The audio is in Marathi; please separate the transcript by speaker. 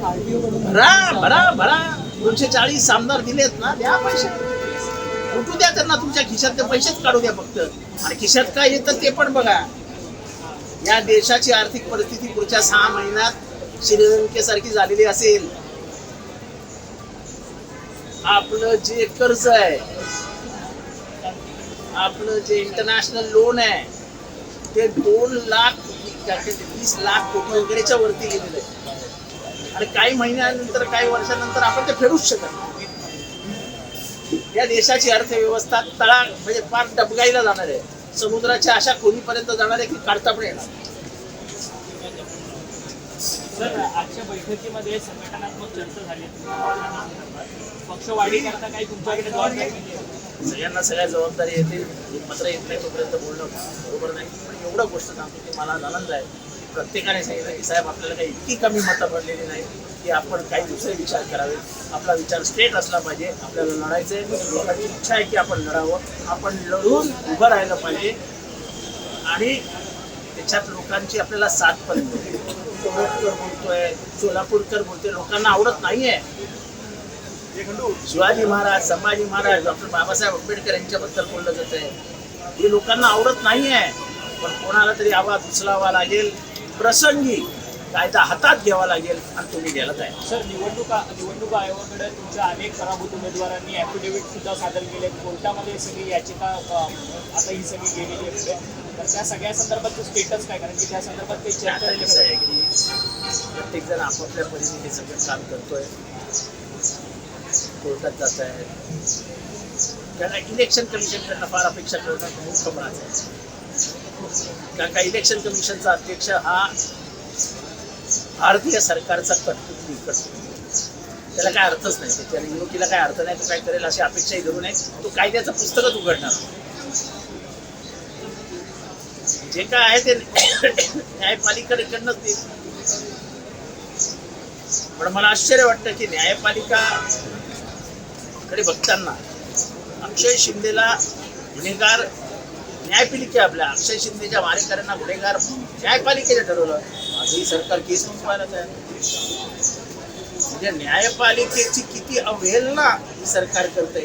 Speaker 1: भरा भरा भरा. दोनशे चाळीस आमदार दिलेत ना द्या पैसे. कुठू द्या त्यांना तुमच्या खिशातले पैसेच काढू द्या फक्त. आणि खिशात काय येतं ते पण बघा. या देशाची आर्थिक परिस्थिती पुढच्या सहा महिन्यात श्रीलंकेसारखी झालेली असेल. आपलं जे कर्ज आहे आपलं जे इंटरनॅशनल लोन आहे ते दोन लाख ते वीस लाख कोटी वगैरेच्या वरती गेलेलं आहे. आणि काही महिन्यानंतर काही वर्षानंतर आपण ते फेडूच शकत नाही. या देशाची अर्थव्यवस्था तळा म्हणजे फार डबगाईला जाणार. आहे समुद्राच्या अशा खोलीपर्यंत जाणार आहे की काढता पण येणार नाही.
Speaker 2: सर आजच्या बैठकीमध्ये संघटनात्मक चर्चा झाली. पक्षवाढी करता काही तुमच्याकडे जबाबदारी नाही
Speaker 1: सगळ्यांना सगळ्या जबाबदारी येते हे पत्र येत नाही तोपर्यंत बोलणं बरोबर नाही. पण एवढं गोष्ट सांगतो की मला आनंद आहे. प्रत्येकाने सांगितलं की साहेब आपल्याला काही इतकी कमी मतं पडलेली नाही की आपण काही दुसरे विचार करावे. आपला विचार स्ट्रेट असला पाहिजे. आपल्याला लढायचं आहे लोकांची इच्छा आहे की आपण लढावं. आपण लढून उभं राहिलं पाहिजे. आणि त्याच्यात लोकांची आपल्याला साथ पण मिळते. कोल्हापूरकर बोलतोय सोलापूरकर बोलतोय लोकांना आवडत नाहीये. शिवाजी महाराज संभाजी महाराज डॉक्टर बाबासाहेब आंबेडकर यांच्याबद्दल बोललं जात आहे हे लोकांना आवडत नाहीये. पण कोणाला तरी आवाज उचलावा लागेल. प्रसंगी कायदा हातात घ्यावा लागेल आणि तुम्ही गेला आहे
Speaker 2: सर निवडणूक निवडणूक आयोगाकडे तुमच्या अनेक पराभूत उमेदवारांनी ॲफिडेव्हिट सुद्धा सादर केले. कोर्टामध्ये सगळी याचिका आता ही सगळी गेलेली आहे. तर त्या सगळ्या संदर्भात स्टेटस काय? कारण की त्या संदर्भात काही
Speaker 1: आता
Speaker 2: चर्चा
Speaker 1: कसं आहे की प्रत्येक जण आपापल्या परीने हे सगळं काम करतोय. कोर्टात जात आहे कारण इलेक्शन कमिशनकडनं फार अपेक्षा करणं मूर्खपणाचं आहे. कारण का इलेक्शन कमिशनचा अध्यक्ष हा भारतीय सरकारचा कटपुतली कटपुतली त्याला काय अर्थच नाही. त्याच्या निवडणुकीला काय अर्थ नाही तो काय करेल अशी अपेक्षाही धरू नये तो कायद्याचं पुस्तकच उघडणार जे काय आहे ते न्यायपालिकेकडनंच देईल पण मला आश्चर्य वाटतं की न्यायपालिका कडे बघताना अक्षय शिंदेला गुन्हेगार न्यायपालिका आपल्या अक्षय शिंदेच्या मारेकऱ्यांना गुन्हेगार न्यायपालिकेने ठरवलं. आजही सरकार केस नोंदवायला तयार म्हणजे न्यायपालिकेची किती अवहेलना ही सरकार करते